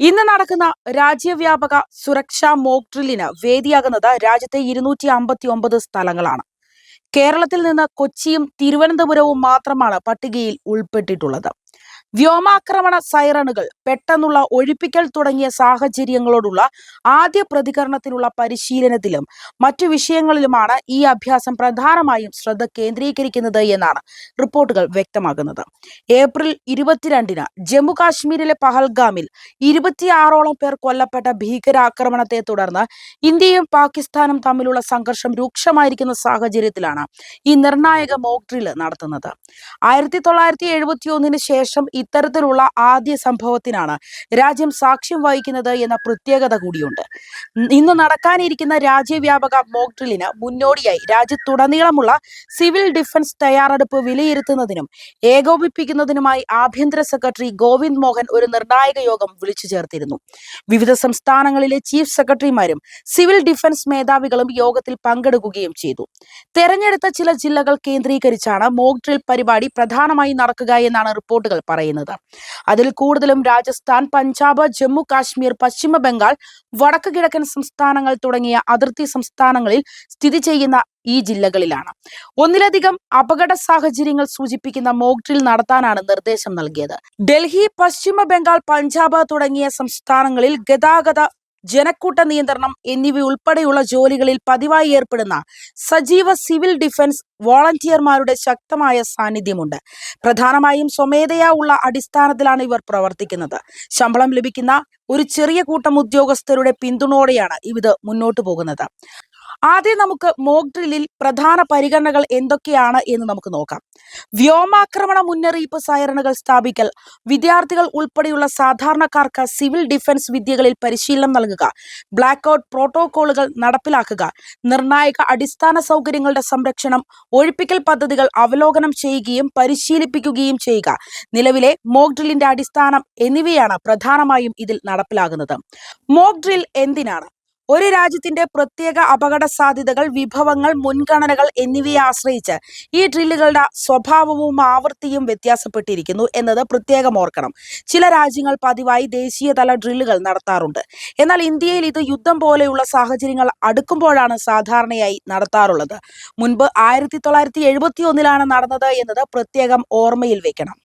ഇന്ന് നടക്കുന്ന രാജ്യവ്യാപക സുരക്ഷാ മോക്ക് ഡ്രില്ലിന് വേദിയാകുന്നത് രാജ്യത്തെ ഇരുന്നൂറ്റി അമ്പത്തി ഒമ്പത് സ്ഥലങ്ങളാണ്. കേരളത്തിൽ നിന്ന് കൊച്ചിയും തിരുവനന്തപുരവും മാത്രമാണ് പട്ടികയിൽ ഉൾപ്പെട്ടിട്ടുള്ളത്. വ്യോമാക്രമണ സൈറണുകൾ പെട്ടെന്നുള്ള ഒഴിപ്പിക്കൽ തുടങ്ങിയ സാഹചര്യങ്ങളോടുള്ള ആദ്യ പ്രതികരണത്തിനുള്ള പരിശീലനത്തിലും മറ്റു വിഷയങ്ങളിലുമാണ് ഈ അഭ്യാസം പ്രധാനമായും ശ്രദ്ധ കേന്ദ്രീകരിക്കുന്നത് എന്നാണ് റിപ്പോർട്ടുകൾ വ്യക്തമാക്കുന്നത്. ഏപ്രിൽ ഇരുപത്തിരണ്ടിന് ജമ്മു കാശ്മീരിലെ പഹൽഗാമിൽ ഇരുപത്തിയാറോളം പേർ കൊല്ലപ്പെട്ട ഭീകരാക്രമണത്തെ തുടർന്ന് ഇന്ത്യയും പാകിസ്ഥാനും തമ്മിലുള്ള സംഘർഷം രൂക്ഷമായിരിക്കുന്ന സാഹചര്യത്തിലാണ് ഈ നിർണായക മോക് ഡ്രിൽ നടത്തുന്നത്. ആയിരത്തി തൊള്ളായിരത്തി എഴുപത്തിയൊന്നിന് ശേഷം ഇത്തരത്തിലുള്ള ആദ്യ സംഭവത്തിനാണ്. രാജ്യം സാക്ഷ്യം വഹിക്കുന്നത് എന്ന പ്രത്യേകത കൂടിയുണ്ട്. ഇന്ന് നടക്കാനിരിക്കുന്ന രാജ്യവ്യാപക മോക്ക് ഡ്രില്ലിന് മുന്നോടിയായി രാജ്യത്തുടനീളമുള്ള സിവിൽ ഡിഫൻസ് തയ്യാറെടുപ്പ് വിലയിരുത്തുന്നതിനും ഏകോപിപ്പിക്കുന്നതിനുമായി ആഭ്യന്തര സെക്രട്ടറി ഗോവിന്ദ് മോഹൻ ഒരു നിർണായക യോഗം വിളിച്ചു ചേർത്തിരുന്നു. വിവിധ സംസ്ഥാനങ്ങളിലെ ചീഫ് സെക്രട്ടറിമാരും സിവിൽ ഡിഫൻസ് മേധാവികളും യോഗത്തിൽ പങ്കെടുക്കുകയും ചെയ്തു. തെരഞ്ഞെടുത്ത ചില ജില്ലകൾ കേന്ദ്രീകരിച്ചാണ് മോക്ക് ഡ്രിൽ പരിപാടി പ്രധാനമായി നടക്കുക എന്നാണ് റിപ്പോർട്ടുകൾ പറയുന്നത്. അതിൽ കൂടുതലും രാജസ്ഥാൻ പഞ്ചാബ് ജമ്മു കാശ്മീർ പശ്ചിമ ബംഗാൾ വടക്ക് കിഴക്കൻ സംസ്ഥാനങ്ങൾ തുടങ്ങിയ അതിർത്തി സംസ്ഥാനങ്ങളിൽ സ്ഥിതി ചെയ്യുന്ന ഈ ജില്ലകളിലാണ്. ഒന്നിലധികം അപകട സാഹചര്യങ്ങൾ സൂചിപ്പിക്കുന്ന മോക്ക് ഡ്രിൽ നടത്താനാണ് നിർദ്ദേശം നൽകിയത്. ഡൽഹി പശ്ചിമ ബംഗാൾ പഞ്ചാബ് തുടങ്ങിയ സംസ്ഥാനങ്ങളിൽ ഗതാഗത ജനക്കൂട്ട നിയന്ത്രണം എന്നിവയുൾപ്പെടെയുള്ള ജോലികളിൽ പതിവായി ഏർപ്പെടുന്ന സജീവ സിവിൽ ഡിഫൻസ് വോളണ്ടിയർമാരുടെ ശക്തമായ സാന്നിധ്യമുണ്ട്. പ്രധാനമായും സ്വമേധയാ ഉള്ള അടിസ്ഥാനത്തിലാണ് ഇവർ പ്രവർത്തിക്കുന്നത്. ശമ്പളം ലഭിക്കുന്ന ഒരു ചെറിയ കൂട്ടം ഉദ്യോഗസ്ഥരുടെ പിന്തുണയോടെയാണ് ഇത് മുന്നോട്ടു പോകുന്നത്. ആദ്യം നമുക്ക് മോക്ക് ഡ്രില്ലിൽ പ്രധാന പരിഗണനകൾ എന്തൊക്കെയാണ് എന്ന് നമുക്ക് നോക്കാം. വ്യോമാക്രമണ മുന്നറിയിപ്പ് സൈറണുകൾ സ്ഥാപിക്കൽ വിദ്യാർത്ഥികൾ ഉൾപ്പെടെയുള്ള സാധാരണക്കാർക്ക് സിവിൽ ഡിഫൻസ് വിദ്യകളിൽ പരിശീലനം നൽകുക ബ്ലാക്ക് ഔട്ട് പ്രോട്ടോകോളുകൾ നടപ്പിലാക്കുക നിർണായക അടിസ്ഥാന സൗകര്യങ്ങളുടെ സംരക്ഷണം ഒഴിപ്പിക്കൽ പദ്ധതികൾ അവലോകനം ചെയ്യുകയും പരിശീലിപ്പിക്കുകയും ചെയ്യുക. നിലവിലെ മോക്ക് ഡ്രില്ലിന്റെ അടിസ്ഥാനം എന്നിവയാണ് പ്രധാനമായും ഇതിൽ നടപ്പിലാകുന്നത്. മോക്ക് ഡ്രിൽ എന്തിനാണ്? ഒരു രാജ്യത്തിന്റെ പ്രത്യേക അപകട സാധ്യതകൾ വിഭവങ്ങൾ മുൻഗണനകൾ എന്നിവയെ ആശ്രയിച്ച് ഈ ഡ്രില്ലുകളുടെ സ്വഭാവവും ആവൃത്തിയും വ്യത്യാസപ്പെട്ടിരിക്കുന്നു എന്നത് പ്രത്യേകം ഓർക്കണം. ചില രാജ്യങ്ങൾ പതിവായി ദേശീയതല ഡ്രില്ലുകൾ നടത്താറുണ്ട്. എന്നാൽ ഇന്ത്യയിൽ ഇത് യുദ്ധം പോലെയുള്ള സാഹചര്യങ്ങൾ അടുക്കുമ്പോഴാണ് സാധാരണയായി നടത്താറുള്ളത്. മുൻപ് ആയിരത്തി തൊള്ളായിരത്തി എഴുപത്തി ഒന്നിലാണ് നടന്നത് എന്നത് പ്രത്യേകം ഓർമ്മയിൽ വെക്കണം.